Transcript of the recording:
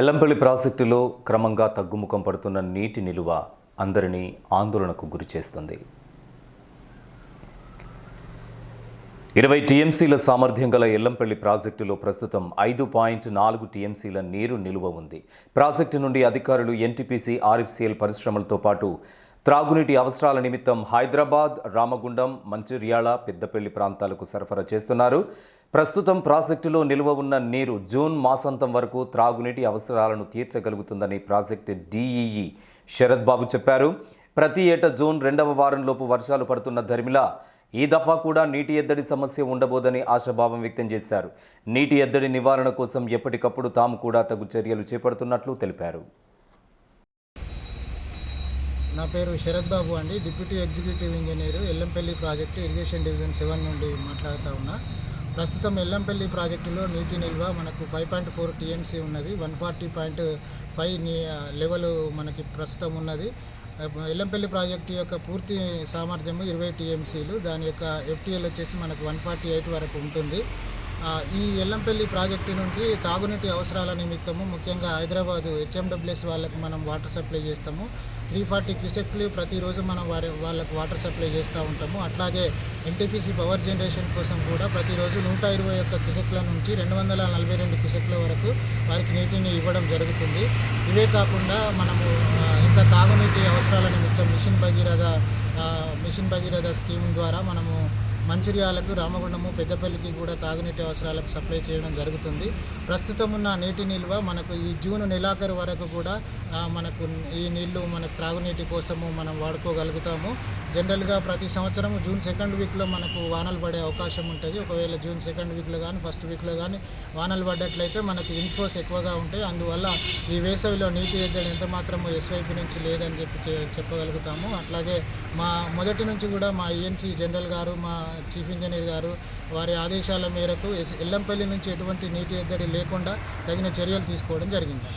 ఎల్లంపల్లి ప్రాజెక్టులో క్రమంగా తగ్గుముఖం పడుతున్న నీటి నిలువ అందరినీ ఆందోళనకు గురి చేస్తుంది. ఇరవై టీఎంసీల సామర్థ్యం గల ఎల్లంపల్లి ప్రాజెక్టులో ప్రస్తుతం ఐదు పాయింట్ నాలుగు టీఎంసీల నీరు నిలువ ఉంది. ప్రాజెక్టు నుండి అధికారులు ఎన్టీపీసీ ఆర్ఎఫ్సీఎల్ పరిశ్రమలతో పాటు త్రాగునీటి అవసరాల నిమిత్తం హైదరాబాద్ రామగుండం మంచిర్యాల పెద్దపల్లి ప్రాంతాలకు సరఫరా చేస్తున్నారు. ప్రస్తుతం ప్రాజెక్టులో నిల్వ ఉన్న నీరు జూన్ మాసాంతం వరకు త్రాగునీటి అవసరాలను తీర్చగలుగుతుందని ప్రాజెక్టు డీఈఈ శరత్ బాబు చెప్పారు. ప్రతి ఏటా జూన్ రెండవ వారంలోపు వర్షాలు పడుతున్న ధర్మిలా ఈ దఫా కూడా నీటి ఎద్దడి సమస్య ఉండబోదని ఆశాభావం వ్యక్తం చేశారు. నీటి ఎద్దడి నివారణ కోసం ఎప్పటికప్పుడు తాము కూడా తగు చర్యలు చేపడుతున్నట్లు తెలిపారు. నా పేరు శరత్ బాబు అండి. Deputy executive engineer Yellampalli project irrigation division seven నుండి మాట్లాడుతూ ఉన్నా. ప్రస్తుతం ఎల్లంపల్లి ప్రాజెక్టులో నీటి నిల్వ మనకు ఫైవ్ పాయింట్ ఫోర్ టీఎంసీ ఉన్నది. వన్ ఫార్టీ పాయింట్ ఫైవ్ నీ లెవెల్ మనకి ప్రస్తుతం ఉన్నది. ఎల్లంపల్లి ప్రాజెక్టు యొక్క పూర్తి సామర్థ్యము ఇరవై టీఎంసీలు. దాని యొక్క ఎఫ్టీఎల్ వచ్చేసి మనకు వన్ ఫార్టీ ఎయిట్ వరకు ఉంటుంది. ఈ ఎల్లంపల్లి ప్రాజెక్టు నుండి తాగునీటి అవసరాల నిమిత్తము ముఖ్యంగా హైదరాబాదు హెచ్ఎండబ్ల్యూఎస్ వాళ్ళకి మనం వాటర్ సప్లై చేస్తాము. త్రీ ఫార్టీ క్యూసెక్లు ప్రతిరోజు మనం వారి వాళ్ళకు వాటర్ సప్లై చేస్తూ ఉంటాము. అట్లాగే ఎన్టీపీసీ పవర్ జనరేషన్ కోసం కూడా ప్రతిరోజు నూట ఇరవై ఒక్క క్యూసెక్ల నుంచి రెండు వందల నలభై రెండు క్యూసెక్ల వరకు వారికి నీటిని ఇవ్వడం జరుగుతుంది. ఇవే కాకుండా మనము ఇంకా తాగునీటి అవసరాల నిమిత్తం mission Bhagiratha mission Bhagiratha scheme ద్వారా మనము మంచిర్యాలకు రామగుండము పెద్దపల్లికి కూడా తాగునీటి అవసరాలకు సప్లై చేయడం జరుగుతుంది. ప్రస్తుతం ఉన్న నీటి నిల్వ మనకు ఈ జూన్ నెలాఖరు వరకు కూడా మనకు ఈ నీళ్ళు మనకు త్రాగునీటి కోసము మనం వాడుకోగలుగుతాము. జనరల్గా ప్రతి సంవత్సరం జూన్ సెకండ్ వీక్లో మనకు వానలు పడే అవకాశం ఉంటుంది. ఒకవేళ జూన్ సెకండ్ వీక్లో కానీ ఫస్ట్ వీక్లో కానీ వానలు పడ్డట్లయితే మనకు ఇన్ఫ్లోస్ ఎక్కువగా ఉంటాయి. అందువల్ల ఈ వేసవిలో నీటి ఎద్దడి ఎంత మాత్రము ఎస్వైపి నుంచి లేదని చెప్పి చెప్పగలుగుతాము. అట్లాగే మా మొదటి నుంచి కూడా మా ఈఎన్సీ జనరల్ గారు మా చీఫ్ ఇంజనీర్ గారు వారి ఆదేశాల మేరకు ఎల్లంపల్లి నుంచి ఎటువంటి నీటి ఎద్దడి లేకుండా తగిన చర్యలు తీసుకోవడం జరిగింది.